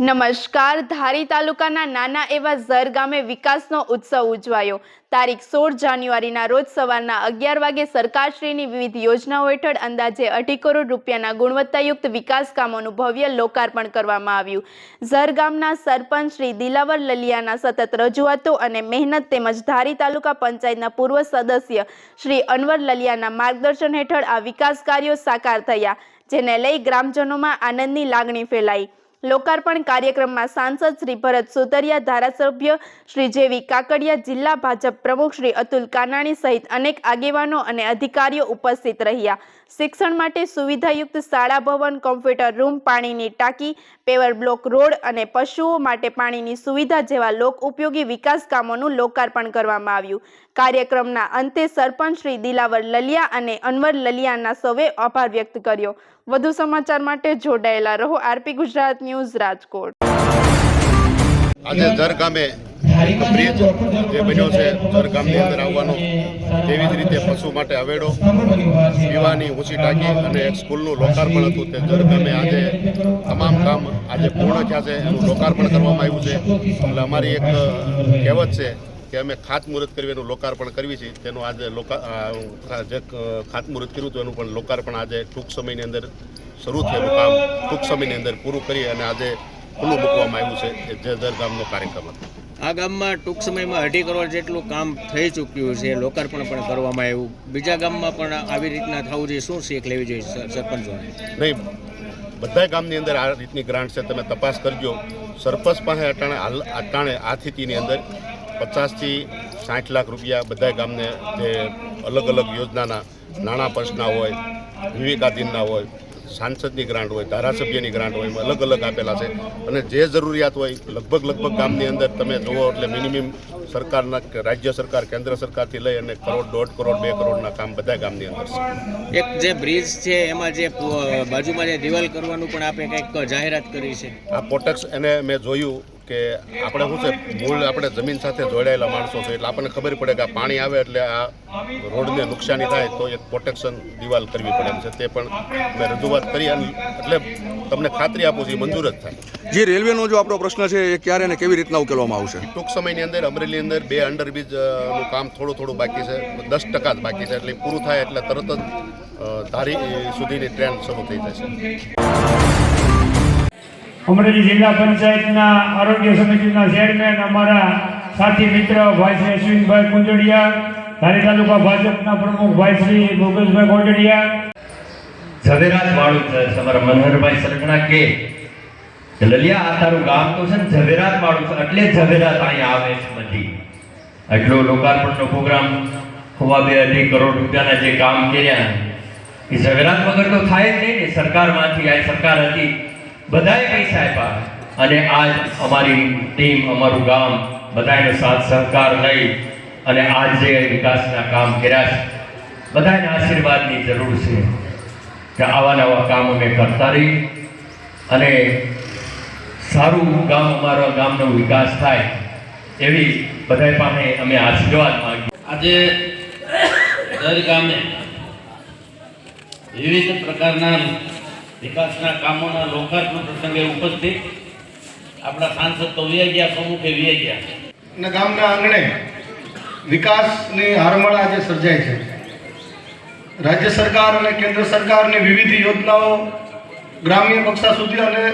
નમસ્કાર. ધારી તાલુકાના નાના એવા ઝર ગામે વિકાસનો ઉત્સવ ઉજવાયો. તારીખ સોળ જાન્યુઆરીના રોજ સવારના અગિયાર વાગે સરકારશ્રીની વિવિધ યોજનાઓ હેઠળ અંદાજે અઢી કરોડ રૂપિયાના ગુણવત્તાયુક્ત વિકાસ કામોનું ભવ્ય લોકાર્પણ કરવામાં આવ્યું. ઝર ગામના સરપંચ શ્રી દિલાવર લલિયાના સતત રજૂઆતો અને મહેનત તેમજ ધારી તાલુકા પંચાયતના પૂર્વ સદસ્ય શ્રી અનવર લલિયાના માર્ગદર્શન હેઠળ આ વિકાસ કાર્યો સાકાર થયા, જેને લઈ ગ્રામજનોમાં આનંદની લાગણી ફેલાઈ. લોકાર્પણ કાર્યક્રમમાં સાંસદ શ્રી ભરત સુતરિયા ધારાસભ્ય શ્રી જેવી કાકડિયા, જિલ્લા ભાજપ પ્રમુખ શ્રી અતુલ કાનાણી સહિત અનેક આગેવાનો અને અધિકારીઓ ઉપસ્થિત રહ્યા. શિક્ષણ માટે સુવિધાયુક્ત શાળા, ભવન, કોમ્પ્યુટર રૂમ, પાણીની ટાંકી, પેવર બ્લોક, રોડ અને પશુઓ માટે પાણીની સુવિધા જેવા લોક ઉપયોગી વિકાસ કામોનું લોકાર્પણ કરવામાં આવ્યું. કાર્યક્રમના અંતે સરપંચ શ્રી દિલાવર લલિયા અને અનવર લલિયાના સૌએ આભાર વ્યક્ત કર્યો. વધુ સમાચાર માટે જોડાયેલા રહો આરપી ગુજરાત ન્યૂઝ રાજકોટ. આજે દર ગામે બ્રિજ જે બન્યો છે દર ગામની અંદર આવવાનો તેવી જ રીતે પશુ માટે અવેડો પીવાની ઊંચી ટાંકી અને એક સ્કૂલનું લોકાર્પણ હતું તે દર ગામે આજે તમામ કામ આજે પૂર્ણ થયા છે એનું લોકાર્પણ કરવામાં આવ્યું છે. એટલે અમારી એક કહેવત છે કે અમે ખાતમુહૂર્ત કરવી એનું લોકાર્પણ કરવી છે. તેનું આજે લોકા જે ખાતમુહૂર્ત કર્યું હતું એનું પણ લોકાર્પણ આજે ટૂંક સમયની અંદર શરૂ થયેલું કામ ટૂંક સમયની અંદર પૂરું કરી અને આજે ખુલ્લું મૂકવામાં આવ્યું છે જે દર ગામનો કાર્યક્રમ હતો. આ ગામમાં ટૂંક સમયમાં અઢી કરોડ જેટલું કામ થઈ ચૂક્યું છે. લોકાર્પણ પણ કરવામાં આવ્યું. બીજા ગામમાં પણ આવી રીતના થવું જોઈએ. શું શીખ લેવી જોઈએ સર- સરપંચોને? નહીં બધા ગામની અંદર આ રીતની ગ્રાન્ટ છે. તમે તપાસ કરજો. સરપંચ પાસે અટાણે અટાણે આ સ્થિતિની અંદર પચાસથી સાઠ લાખ રૂપિયા બધા ગામને જે અલગ અલગ યોજનાના નાણાં પર્સના હોય, વિવેકાધીનના હોય સાંસદની ગ્રાન્ટ હોય ધારાસભ્યની ગ્રાન્ટ હોય એમાં અલગ અલગ આપેલા છે. અને જે જરૂરિયાત હોય લગભગ લગભગ ગામની અંદર તમે જુઓ એટલે મિનિમમ સરકારના રાજ્ય સરકાર કેન્દ્ર સરકારથી લઈ અને કરોડ દોઢ કરોડ બે કરોડના કામ બધા ગામની અંદર છે. એક જે બ્રિજ છે એમાં જે બાજુમાં જે દિવાલ કરવાનું પણ આપણે કંઈક જાહેરાત કરી છે. આ પોટક્સ એને મેં જોયું કે આપણે શું છે મૂળ આપણે જમીન સાથે જોડાયેલા માણસો છે એટલે આપણને ખબર પડે કે આ પાણી આવે એટલે આ રોડને નુકસાની થાય તો એક પ્રોટેક્શન દિવાલ કરવી પડે એમ છે. તે પણ મેં રજૂઆત કરી અને એટલે તમને ખાતરી આપું છું એ મંજૂર જ થાય. જે રેલવેનો જો આપણો પ્રશ્ન છે એ ક્યારે અને કેવી રીતના ઉકેલવામાં આવશે? ટૂંક સમયની અંદર અમરેલી અંદર બે અંડરબ્રિજનું કામ થોડું થોડું બાકી છે દસ ટકા જ બાકી છે એટલે પૂરું થાય એટલે તરત જ ધારી સુધીની ટ્રેન શરૂ થઈ જશે. અમરેલી જિલ્લા પંચાયતના આરોગ્ય સમિતિના ચેરમેન અમારા સાથી મિત્ર ભાઈ શ્રી અશ્વિનભાઈ કુંજડિયા, ધારી તાલુકા ભાજપના પ્રમુખ ભાઈ શ્રી ભોગેશભાઈ કોટડિયા ઝવેરાત વાળું છે, તમારા મનોહરભાઈ સરગણા કે. લલિયા, આ તારું ગામ તો છે ને ઝવેરાત વાળું છે, એટલે ઝવેરાત અહીંયા આવે છે બધી. એટલો લોકાર્પણનો પ્રોગ્રામ હોવા બે અઢી કરોડ રૂપિયાના જે કામ કર્યા, એ ઝવેરાત વગર તો થાય જ નહીં ને, સરકારમાંથી, આ સરકાર હતી. બધાએ પૈસા આપ્યા અને આજ અમારી ટીમ, અમારું ગામ બધાનો સાથ સહકાર લઈ અને આજ જે વિકાસના કામ કર્યા છે બધાને આશીર્વાદની જરૂર છે કે આવા નવા કામ અમે કરતા રહી અને સારું ગામ અમારા ગામનો વિકાસ થાય એવી બધા પાસે અમે આશીર્વાદ માંગીએ. આજે દર ગામે વિવિધ પ્રકારના વિકાસના કામોના લોકાર્પણ પ્રસંગે ઉપસ્થિત આપણા સાંસદ તો વ્યાઈ ગયા પ્રમુખે વ્યાઈ ગયા. અને ગામના આંગણે વિકાસની હારમળ આજે સર્જાય છે. રાજ્ય સરકાર અને કેન્દ્ર સરકારની વિવિધ યોજનાઓ ગ્રામ્ય કક્ષા સુધી અને